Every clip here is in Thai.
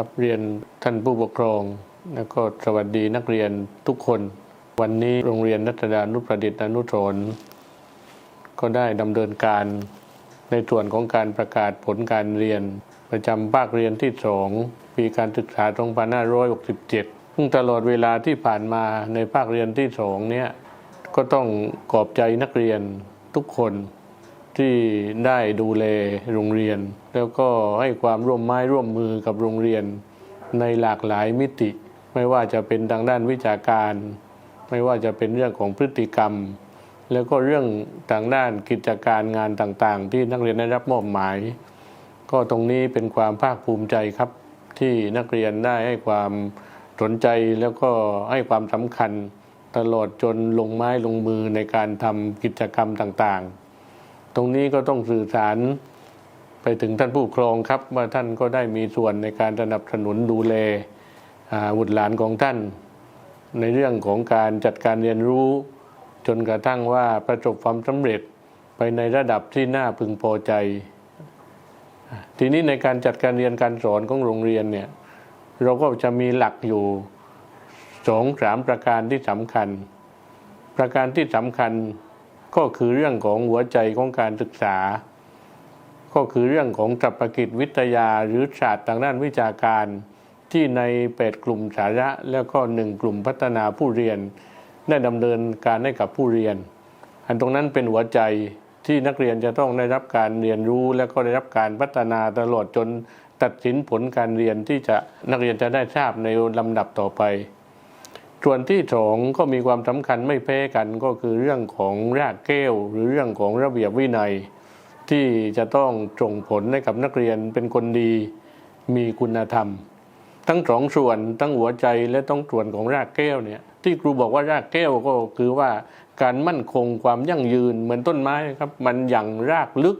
ครับเรียนท่านผู้ปกครอง แล้วก็สวัสดีนักเรียนทุกคน วันนี้โรงเรียนนัตดานุประดิษฐ์อนุสรณ์ก็ได้ดำเนินการในส่วนของการประกาศผลการเรียน ประจำภาคเรียนที่สองปีการศึกษา 2567 ซึ่งตลอดเวลาที่ผ่านมาในภาคเรียนที่สองเนี่ยก็ต้องขอบใจนักเรียนทุกคน ที่ได้ดูแลโรงเรียน แล้วก็ให้ความร่วมไม้ร่วมมือกับโรงเรียน ในหลากหลายมิติ ไม่ว่าจะเป็นทางด้านวิชาการ ไม่ว่าจะเป็นเรื่องของพฤติกรรม แล้วก็เรื่องทางด้านกิจการงานต่างๆ ที่นักเรียนได้รับมอบหมาย ก็ตรงนี้เป็นความภาคภูมิใจครับที่นักเรียนได้ให้ความสนใจแล้วก็ให้ความสำคัญตลอดจนลงไม้ลงมือในการทำกิจกรรมต่างๆ ตรงนี้ก็ต้องสื่อสารไปถึงท่านผู้ครองครับ ว่าท่านก็ได้มีส่วนในการสนับสนุนดูแลอ่าบุตรหลานของท่าน ในเรื่องของการจัดการเรียนรู้ จนกระทั่งว่าประสบความสำเร็จไปในระดับที่น่าพึงพอใจ ทีนี้ในการจัดการเรียนการสอนของโรงเรียนเนี่ยเราก็จะมีหลักอยู่สองสามประการที่สำคัญ ประการที่สำคัญ ก็คือเรื่องของหัวใจของการศึกษา ก็คือเรื่องของตรรพกิจวิทยาหรือศาสตร์ทางด้านวิชาการ ที่ในแปดกลุ่มสาระแล้วก็หนึ่งกลุ่มพัฒนาผู้เรียน ได้ดำเนินการให้กับผู้เรียน อันตรงนั้นเป็นหัวใจที่นักเรียนจะต้องได้รับการเรียนรู้ และก็ได้รับการพัฒนาตลอดจนตัดสินผลการเรียนที่จะนักเรียนจะได้ทราบในลำดับต่อไป ส่วนที่สองก็มีความสำคัญไม่แพ้กันก็คือเรื่องของรากแก้ว หรือเรื่องของระเบียบวินัย ที่จะต้องส่งผลให้กับนักเรียนเป็นคนดีมีคุณธรรม ทั้งสองส่วนทั้งหัวใจและต้องส่วนของรากแก้วเนี่ยที่ครูบอกว่ารากแก้วก็คือว่าการมั่นคงความยั่งยืนเหมือนต้นไม้ครับมันยังรากลึก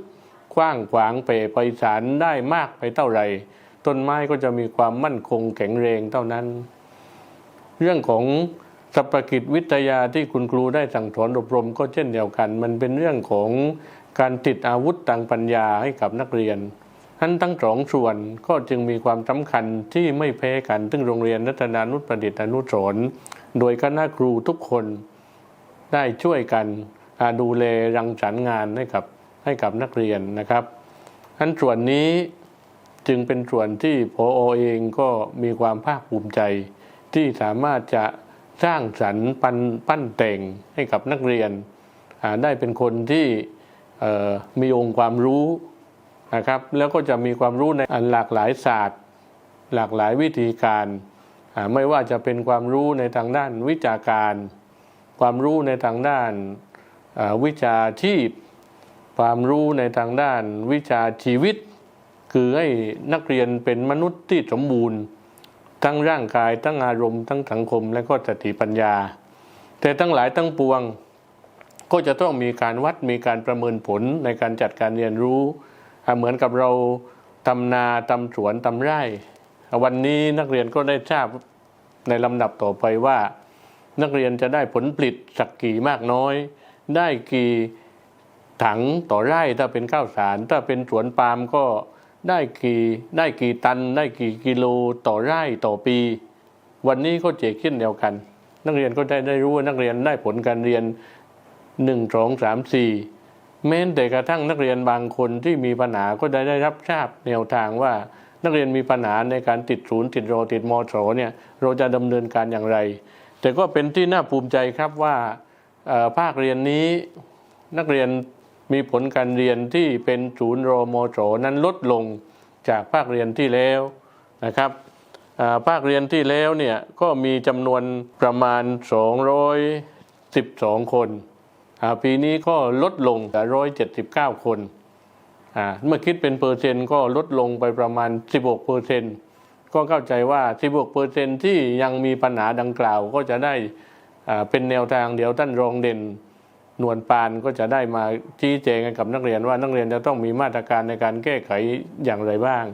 กว้างขวางเปไปสารได้มากไปเท่าไหร่ ต้นไม้ก็จะมีความมั่นคงแข็งแรงเท่านั้น เรื่องของสรรพกิจวิทยาที่คุณครูได้สั่งสอนอบรมก็เช่นเดียวกัน มันเป็นเรื่องของการติดอาวุธทางปัญญาให้กับนักเรียนทั้นทั้งสองส่วนก็จึงมีความสำคัญที่ไม่แพ้กันซึ่งโรงเรียนนัตนานุประดิษฐ์อนุสรโดยคณะครูทุกคนได้ช่วยกันดูแลรังสรรค์งานให้กับให้กับนักเรียนนะครับทั้นส่วนนี้จึงเป็นส่วนที่พอเองก็มีความภาคภูมิใจ ที่สามารถจะสร้างสรรค์ปันปั้นแต่งให้กับนักเรียนได้เป็นคนที่มีองค์ความรู้นะครับ แล้วก็จะมีความรู้ในหลากหลายศาสตร์ หลากหลายวิธีการ ไม่ว่าจะเป็นความรู้ในทางด้านวิชาการ ความรู้ในทางด้านวิชาชีพ ความรู้ในทางด้านวิชาชีวิต คือให้นักเรียนเป็นมนุษย์ที่สมบูรณ์ ทั้งร่างกายทั้งอารมณ์ทั้งสังคมและก็สติปัญญา แต่ทั้งหลายทั้งปวง ก็จะต้องมีการวัดมีการประเมินผลในการจัดการเรียนรู้ เหมือนกับเราทำนาทำสวนทำไร่ วันนี้นักเรียนก็ได้ทราบในลำดับต่อไปว่า นักเรียนจะได้ผลผลิตสักกี่มากน้อย ได้กี่ถังต่อไร่ถ้าเป็นข้าวสาร ถ้าเป็นสวนปาล์มก็ ได้กี่ได้กี่ตัน ได้กี่กิโลต่อไร่ต่อปี วันนี้ก็เจกเช่นเดียวกัน นักเรียนก็ได้ได้รู้ว่านักเรียนได้ผลการเรียนหนึ่งสองสามสี่แม้แต่กระทั่งนักเรียนบางคนที่มีปัญหาก็ได้ได้รับทราบแนวทางว่านักเรียนมีปัญหาในการติดศูนย์ติดโรติดมอสเนี่ยเราจะดำเนินการอย่างไร แต่ก็เป็นที่น่าภูมิใจครับว่าภาคเรียนนี้นักเรียน มีผลการเรียนที่เป็นศูนย์รมสนั้นลดลงจากภาคเรียนที่แล้วนะครับภาคเรียนที่แล้วเนี่ยก็มีจำนวนประมาณ 212 คนอ่าปีนี้ก็ลดลงจาก179 คนเมื่อคิดเป็นเปอร์เซ็นต์ก็ลดลงไปประมาณ 16เปอร์เซ็นต์ก็เข้าใจว่า 16เปอร์เซ็นต์ที่ยังมีปัญหาดังกล่าวก็จะได้เป็นแนวทางเดียวท่านรองเด่น นวลปานก็จะได้มาชี้แจงกับนักเรียนว่านักเรียนจะต้องมีมาตรการในการแก้ไขอย่างไรบ้าง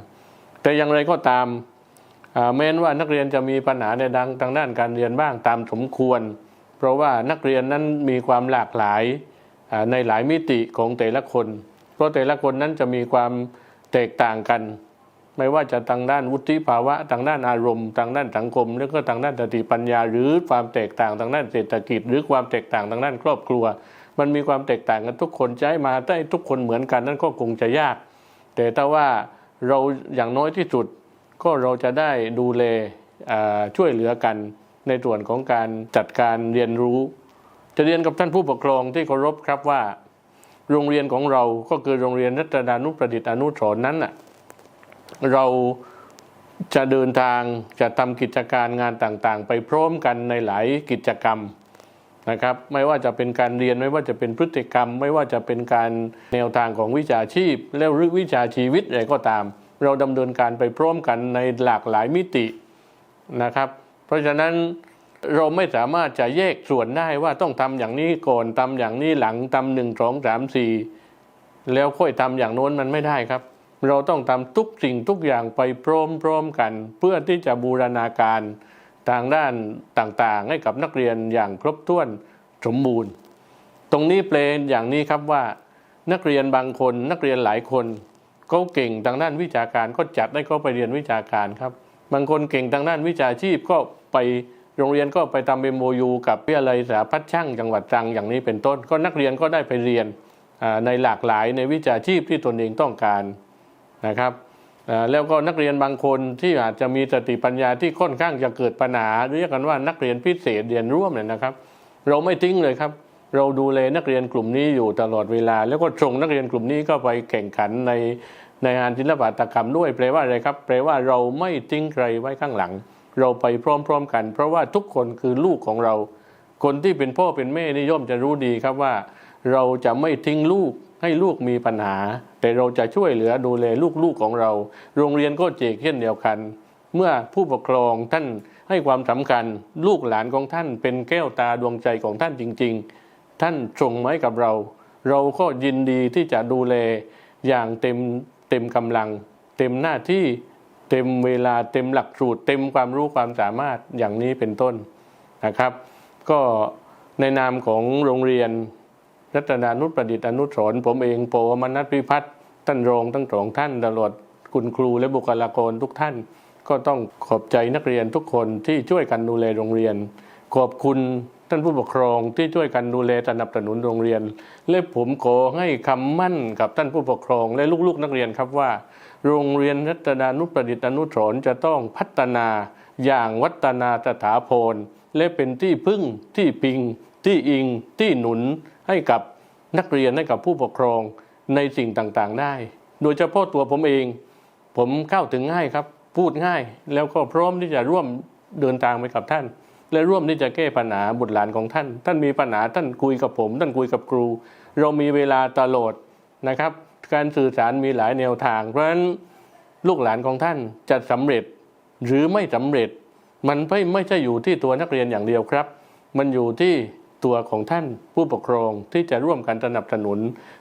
แต่อย่างไรก็ตามแม้นว่านักเรียนจะมีปัญหาในดังทางด้านการเรียนบ้างตามสมควร เพราะว่านักเรียนนั้นมีความหลากหลายในหลายมิติของแต่ละคน เพราะแต่ละคนนั้นจะมีความแตกต่างกัน ไม่ว่าจะทางด้านวุฒิภาวะทางด้านอารมณ์ทางด้านสังคม แล้วก็ทางด้านสติปัญญา หรือความแตกต่างทางด้านเศรษฐกิจ หรือความแตกต่างทางด้านครอบครัว มันมีความแตกต่างกันทุกคนให้มาได้ทุกคนเหมือนกันนั่นก็คงจะยาก แต่ถ้าว่าเราอย่างน้อยที่สุดก็เราจะได้ดูแลช่วยเหลือกันในส่วนของการจัดการเรียนรู้ จะเรียนกับท่านผู้ปกครองที่เคารพครับว่า โรงเรียนของเราก็คือโรงเรียนรัตดานุประดิษฐ์อนุสรนั้นน่ะ เราจะเดินทางจะทำกิจการงานต่างๆ ไปพร้อมกันในหลายกิจกรรมนะครับไม่ว่าจะเป็นการเรียนไม่ว่าจะเป็นพฤติกรรม ไม่ว่าจะเป็นการแนวทางของวิชาชีพ แล้วหรือวิชาชีวิตอะไรก็ตาม เราดำเนินการไปพร้อมกันในหลากหลายมิตินะครับ เพราะฉะนั้นเราไม่สามารถจะแยกส่วนได้ว่าต้องทำอย่างนี้ก่อนทำอย่างนี้หลังทำหนึ่งสองสามสี่แล้วค่อยทำอย่างโน้นมันไม่ได้ครับ เราต้องทำทุกสิ่งทุกอย่างไปพร้อมๆกัน เพื่อที่จะบูรณาการทางด้านต่างๆ ให้กับนักเรียนอย่างครบถ้วนสมบูรณ์ ตรงนี้เปลนอย่างนี้ครับว่า นักเรียนบางคนนักเรียนหลายคนเขาเก่งทางด้านวิชาการก็จัดให้เขาไปเรียนวิชาการครับ บางคนเก่งทางด้านวิชาชีพก็ไปโรงเรียนก็ไปทำเอ็มโยูกับวิทยาลัยสาพัฒช่างจังหวัดตรังอย่างนี้เป็นต้น ก็นักเรียนก็ได้ไปเรียนในหลากหลายในวิชาชีพที่ตนเองต้องการ นะครับแล้วก็นักเรียนบางคนที่อาจจะมีสติปัญญาที่ค่อนข้างจะเกิดปัญหาเรียกกันว่านักเรียนพิเศษเรียนร่วมเนี่ยนะครับ เราไม่ทิ้งเลยครับ เราดูแลนักเรียนกลุ่มนี้อยู่ตลอดเวลา แล้วก็ส่งนักเรียนกลุ่มนี้ก็ไปแข่งขันในในงานศิลปะตกรรมด้วยแปลว่าอะไรครับ แปลว่าเราไม่ทิ้งใครไว้ข้างหลัง เราไปพร้อมๆกัน เพราะว่าทุกคนคือลูกของเรา คนที่เป็นพ่อเป็นแม่นี่ย่อมจะรู้ดีครับว่า เราจะไม่ทิ้งลูก ให้ลูกมีปัญหา แต่เราจะช่วยเหลือดูแลลูกๆของเรา โรงเรียนก็เจกเช่นเดียวกัน เมื่อผู้ปกครองท่านให้ความสำคัญ ลูกหลานของท่านเป็นแก้วตาดวงใจของท่านจริง ๆ ท่านส่งไม้กับเรา เราก็ยินดีที่จะดูแลอย่างเต็มเต็มกำลัง เต็มหน้าที่เต็มเวลาเต็มหลักสูตร เต็มความรู้ความสามารถอย่างนี้เป็นต้นนะครับ ก็ในนามของโรงเรียน รัตนานุประดิษฐ์อนุสรผมเองโปมนัทพิพัฒน์ท่านรองทั้งสองท่านตลอดคุณครูและบุคลากรทุกท่าน ก็ต้องขอบใจนักเรียนทุกคนที่ช่วยกันดูแลโรงเรียน ขอบคุณท่านผู้ปกครองที่ช่วยกันดูแลสนับสนุนโรงเรียน และผมขอให้คำมั่นกับท่านผู้ปกครองและลูกๆนักเรียนครับว่า โรงเรียนรัตนานุประดิษฐ์อนุสรจะต้องพัฒนาอย่างวัฒนาสถาพรและเป็นที่พึ่งที่พิง ที่อิงที่หนุนให้กับนักเรียนให้กับผู้ปกครองในสิ่งต่างๆได้ โดยเฉพาะตัวผมเอง ผมเข้าถึงง่ายครับพูดง่าย แล้วก็พร้อมที่จะร่วมเดินทางไปกับท่าน และร่วมที่จะแก้ปัญหาบุตรหลานของท่าน ท่านมีปัญหาท่านคุยกับผม ท่านคุยกับครู เรามีเวลาตลอดนะครับ การสื่อสารมีหลายแนวทาง เพราะฉะนั้นลูกหลานของท่านจะสำเร็จหรือไม่สำเร็จ มันไม่ไม่ใช่อยู่ที่ตัวนักเรียนอย่างเดียวครับ มันอยู่ที่ ตัวของท่านผู้ปกครองที่จะร่วมกันสนับสนุน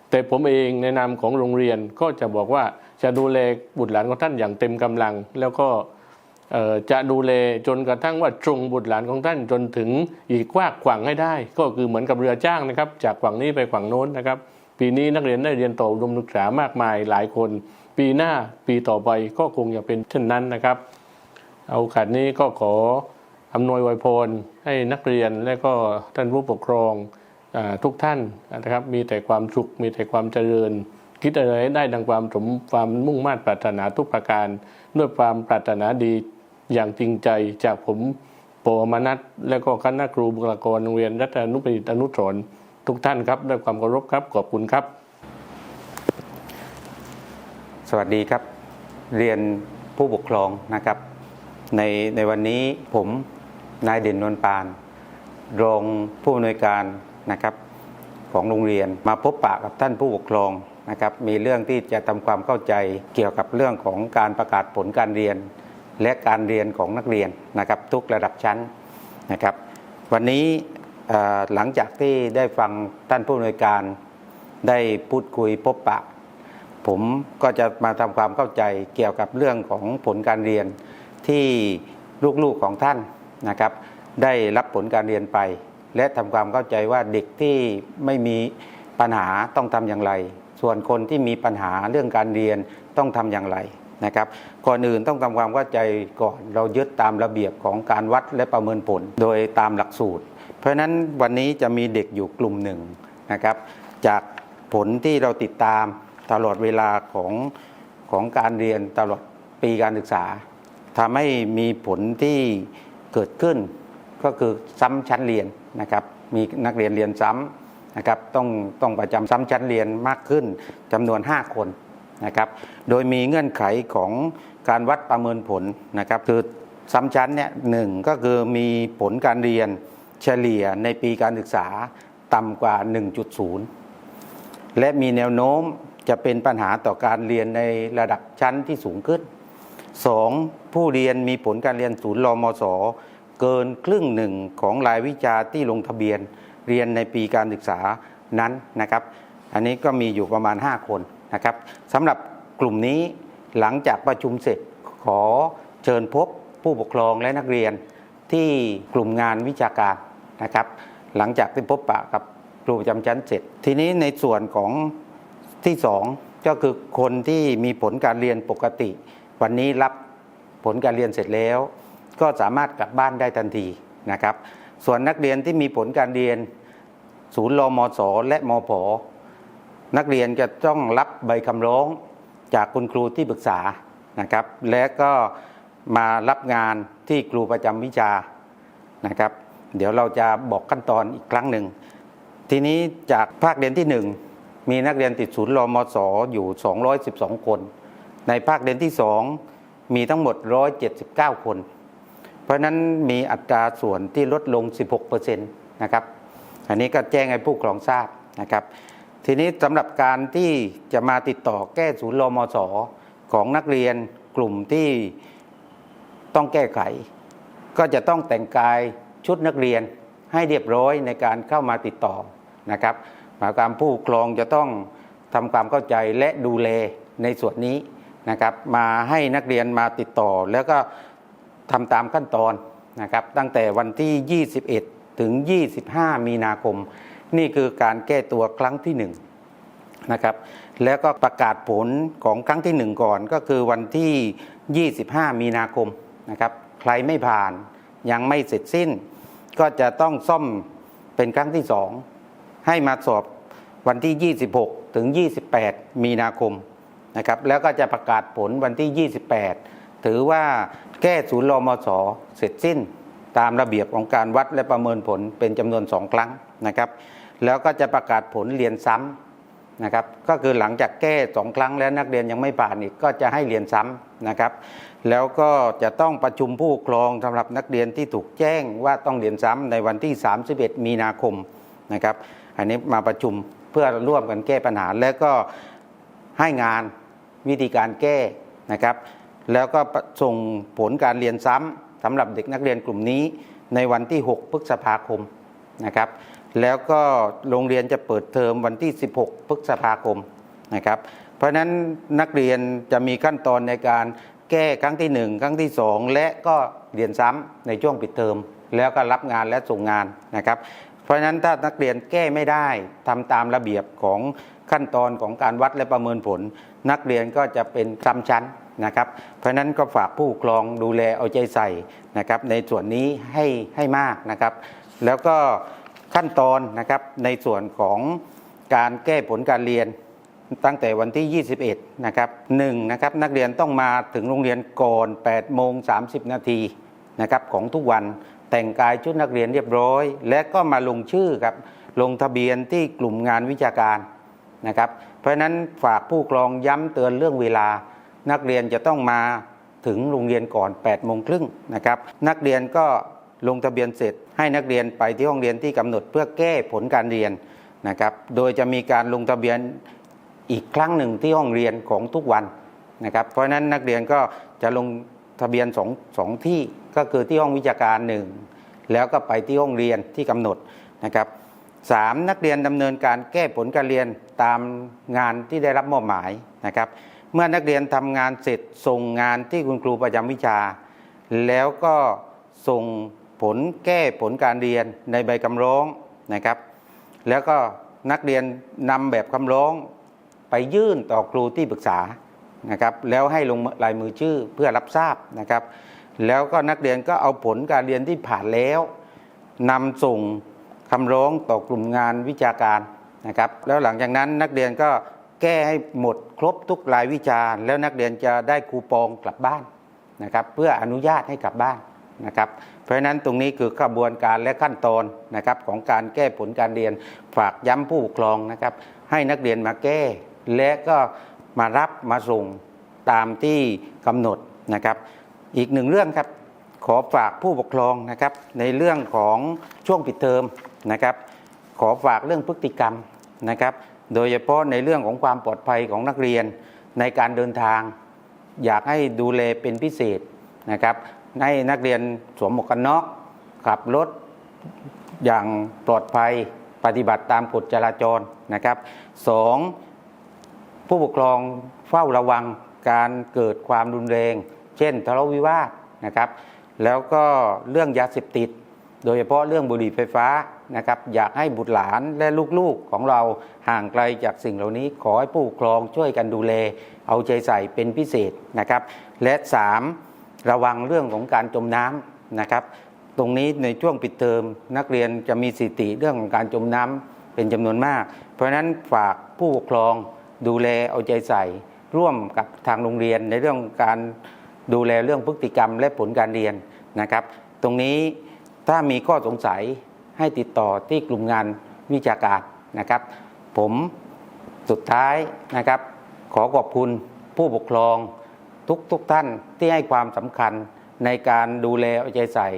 แต่ผมเองในนามของโรงเรียนก็จะบอกว่าจะดูแลบุตรหลานของท่านอย่างเต็มกำลัง แล้วก็จะดูแลจนกระทั่งว่าตรงบุตรหลานของท่านจนถึงอีกว้าขวางให้ได้ ก็คือเหมือนกับเรือจ้างนะครับ จากฝั่งนี้ไปฝั่งโน้นนะครับ ปีนี้นักเรียนได้เรียนต่ออุดมศึกษามากมายหลายคน ปีหน้าปีต่อไปก็คงจะเป็นเช่นนั้นนะครับ เอาโอกาสนี้ก็ขอ อำนวยวยพรให้นักเรียนและก็ท่านผู้ปกครองอทุกท่านนะครับมีแต่ความสุขมีแต่ความเจริญ คิดอะไรได้ดังความสมความมุ่งมา่ปรารถนาทุกประการ ด้วยความปรารถนาดีอย่างจริงใจจากผมโปรมนัทและก็คณะครูบุคลากรโรงเรียนรัตนุประดิษฐ์อนุสร์ทุกท่านครับด้วยความเคารพครับขอบคุณครับ สวัสดีครับ เรียนผู้ปกครองนะครับ ในในวันนี้ผม นายเด่นนวลปาน รองผู้อำนวยการนะครับของโรงเรียน มาพบปะกับท่านผู้ปกครองนะครับมีเรื่องที่จะทำความเข้าใจเกี่ยวกับเรื่องของการประกาศผลการเรียน และการเรียนของนักเรียนนะครับทุกระดับชั้นนะครับวันนี้หลังจากที่ได้ฟังท่านผู้อำนวยการได้พูดคุยพบปะ ผมก็จะมาทำความเข้าใจเกี่ยวกับเรื่องของผลการเรียนที่ลูกๆของท่าน นะครับได้รับผลการเรียนไป และทำความเข้าใจว่าเด็กที่ไม่มีปัญหาต้องทำอย่างไร ส่วนคนที่มีปัญหาเรื่องการเรียนต้องทำอย่างไรนะครับก่อนอื่นต้องทำความเข้าใจก่อนเรายึดตามระเบียบของการวัดและประเมินผลโดยตามหลักสูตร เพราะฉะนั้นวันนี้จะมีเด็กอยู่กลุ่มหนึ่งนะครับ จากผลที่เราติดตามตลอดเวลาของของการเรียนตลอดปีการศึกษาทำให้มีผลที่ เกิดขึ้น ก็คือซ้ำชั้นเรียนนะครับมีนักเรียนเรียนซ้ำนะครับต้องต้องประจำซ้ำชั้นเรียนมากขึ้นจำนวน 5 คนนะครับโดยมีเงื่อนไขของการวัดประเมินผลนะครับคือซ้ำชั้นเนี่ยหนึ่งก็คือมีผลการเรียนเฉลี่ยในปีการศึกษาต่ำกว่า 1.0 และมีแนวโน้มจะเป็นปัญหาต่อการเรียนในระดับชั้นที่สูงขึ้น 2. ผู้เรียนมีผลการเรียนศูนย์รมศเกินครึ่งหนึ่งของรายวิชาที่ลงทะเบียนเรียนในปีการศึกษานั้นนะครับ อันนี้ก็มีอยู่ประมาณ 5 คนนะครับสำหรับกลุ่มนี้หลังจากประชุมเสร็จขอเชิญพบผู้ปกครองและนักเรียนที่กลุ่มงานวิชาการนะครับ หลังจากที่พบปะกับครูประจำชั้นเสร็จ ทีนี้ในส่วนของที่สองก็คือคนที่มีผลการเรียนปกติ วันนี้รับผลการเรียนเสร็จแล้ว ก็สามารถกลับบ้านได้ทันทีนะครับ ส่วนนักเรียนที่มีผลการเรียนศูนย์รมศและมผนักเรียนจะต้องรับใบคำร้องจากคุณครูที่ปรึกษานะครับ และก็มารับงานที่ครูประจำวิชานะครับ เดี๋ยวเราจะบอกขั้นตอนอีกครั้งหนึ่ง ทีนี้จากภาคเรียนที่ 1 มีนักเรียนติดศูนย์รมศอยู่ 212 คน ในภาคเรียนที่ 2 มีทั้งหมด 179 คน เพราะนั้นมีอัตราส่วนที่ลดลง 16%นะครับ อันนี้ก็แจ้งให้ผู้ครองทราบนะครับ ทีนี้สำหรับการที่จะมาติดต่อแก้ศูนย์รมศของนักเรียนกลุ่มที่ต้องแก้ไข ก็จะต้องแต่งกายชุดนักเรียนให้เรียบร้อยในการเข้ามาติดต่อนะครับหมายความผู้ปกครองจะต้องทำความเข้าใจและดูแลในส่วนนี้ นะครับมาให้นักเรียนมาติดต่อ แล้วก็ทำตามขั้นตอนนะครับตั้งแต่วันที่ 21 ถึง 25 มีนาคม นี่คือการแก้ตัวครั้งที่หนึ่งนะครับแล้วก็ประกาศผลของครั้งที่หนึ่งก่อนก็คือวันที่ 25 มีนาคมนะครับใครไม่ผ่านยังไม่เสร็จสิ้น ก็จะต้องซ่อมเป็นครั้งที่สองให้มาสอบวันที่ 26 ถึง 28 มีนาคม นะครับแล้วก็จะประกาศผลวันที่ 28 ถือว่าแก้ศูนย์รมศเสร็จสิ้น ตามระเบียบของการวัดและประเมินผลเป็นจำนวนสองครั้งนะครับ แล้วก็จะประกาศผลเรียนซ้ำนะครับ ก็คือหลังจากแก้สองครั้งแล้วนักเรียนยังไม่ผ่านอีกก็จะให้เรียนซ้ำนะครับ แล้วก็จะต้องประชุมผู้ปกครองสำหรับนักเรียนที่ถูกแจ้งว่าต้องเรียนซ้ำในวันที่ 31 มีนาคมนะครับ อันนี้มาประชุมเพื่อร่วมกันแก้ปัญหาแล้วก็ให้งาน วิธีการแก้นะครับ แล้วก็ส่งผลการเรียนซ้ำสำหรับเด็กนักเรียนกลุ่มนี้ในวันที่ 6 พฤษภาคมนะครับ แล้วก็โรงเรียนจะเปิดเทอมวันที่ 16 พฤษภาคมนะครับ เพราะฉะนั้นนักเรียนจะมีขั้นตอนในการแก้ครั้งที่ 1 ครั้งที่ 2 และก็เรียนซ้ำในช่วงปิดเทอม แล้วก็รับงานและส่งงานนะครับ เพราะฉะนั้นถ้านักเรียนแก้ไม่ได้ทำตามระเบียบของ ขั้นตอนของการวัดและประเมินผล นักเรียนก็จะเป็นซ้ำชั้นนะครับ เพราะฉะนั้นก็ฝากผู้ปกครองดูแลเอาใจใส่นะครับ ในส่วนนี้ให้ให้มากนะครับ แล้วก็ขั้นตอนนะครับในส่วนของการแก้ผลการเรียนตั้งแต่วันที่ 21 นะครับหนึ่งนะครับนักเรียนต้องมาถึงโรงเรียนก่อน8โมง30 นาทีนะครับของทุกวันแต่งกายชุดนักเรียนเรียบร้อย และก็มาลงชื่อครับลงทะเบียนที่กลุ่มงานวิชาการ นะครับ เพราะฉะนั้นฝากผู้กรองย้ำเตือนเรื่องเวลา นักเรียนจะต้องมาถึงโรงเรียนก่อน8โมงครึ่งนะครับ นักเรียนก็ลงทะเบียนเสร็จ ให้นักเรียนไปที่ห้องเรียนที่กำหนดเพื่อแก้ผลการเรียนนะครับ โดยจะมีการลงทะเบียนอีกครั้งหนึ่งที่ห้องเรียนของทุกวันนะครับ เพราะฉะนั้นนักเรียนก็จะลงทะเบียนสองสองที่ก็คือที่ห้องวิชาการหนึ่งแล้วก็ไปที่ห้องเรียนที่กำหนดนะครับ สามนักเรียนดำเนินการแก้ผลการเรียนตามงานที่ได้รับมอบหมายนะครับ เมื่อนักเรียนทำงานเสร็จส่งงานที่คุณครูประจำวิชา แล้วก็ส่งผลแก้ผลการเรียนในใบคำร้องนะครับ แล้วก็นักเรียนนำแบบคำร้องไปยื่นต่อครูที่ปรึกษานะครับแล้วให้ลงลายมือชื่อเพื่อรับทราบนะครับ แล้วก็นักเรียนก็เอาผลการเรียนที่ผ่านแล้วนำส่ง คำร้องต่อกลุ่มงานวิชาการนะครับแล้วหลังจากนั้นนักเรียนก็แก้ให้หมดครบทุกรายวิชาแล้วนักเรียนจะได้คูปองกลับบ้านนะครับเพื่ออนุญาตให้กลับบ้านนะครับเพราะฉะนั้นตรงนี้คือกระบวนการและขั้นตอนนะครับของการแก้ผลการเรียนฝากย้ำผู้ปกครองนะครับให้นักเรียนมาแก้ และก็มารับมาส่งตามที่กำหนดนะครับ อีกหนึ่งเรื่องครับขอฝากผู้ปกครองนะครับในเรื่องของช่วงปิดเทอม นะครับขอฝากเรื่องพฤติกรรมนะครับโดยเฉพาะในเรื่องของความปลอดภัยของนักเรียนในการเดินทาง อยากให้ดูแลเป็นพิเศษนะครับให้นักเรียนสวมหมวกกันน็อกขับรถอย่างปลอดภัยปฏิบัติตามกฎจราจรนะครับสองผู้ปกครองเฝ้าระวังการเกิดความรุนแรง เช่นทะเลาะวิวาทนะครับ แล้วก็เรื่องยาเสพติด โดยเฉพาะเรื่องบุหรี่ไฟฟ้า นะครับอยากให้บุตรหลานและลูกๆของเราห่างไกลจากสิ่งเหล่านี้ ขอให้ผู้ปกครองช่วยกันดูแล เอาใจใส่เป็นพิเศษนะครับ และ 3. ระวังเรื่องของการจมน้ำนะครับตรงนี้ในช่วงปิดเทอมนักเรียนจะมีสิติเรื่องของการจมน้ำเป็นจำนวนมาก เพราะฉะนั้นฝากผู้ปกครองดูแลเอาใจใส่ ร่วมกับทางโรงเรียนในเรื่องการดูแลเรื่องพฤติกรรมและผลการเรียนนะครับ ตรงนี้ถ้ามีข้อสงสัย ให้ติดต่อที่กลุ่มงานวิชาการนะครับ ผมสุดท้ายนะครับ ขอขอบคุณผู้ปกครองทุกทุกท่านที่ให้ความสำคัญในการดูแลเอาใจใส่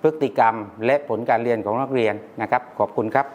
พฤติกรรมและผลการเรียนของนักเรียนนะครับ ขอบคุณครับ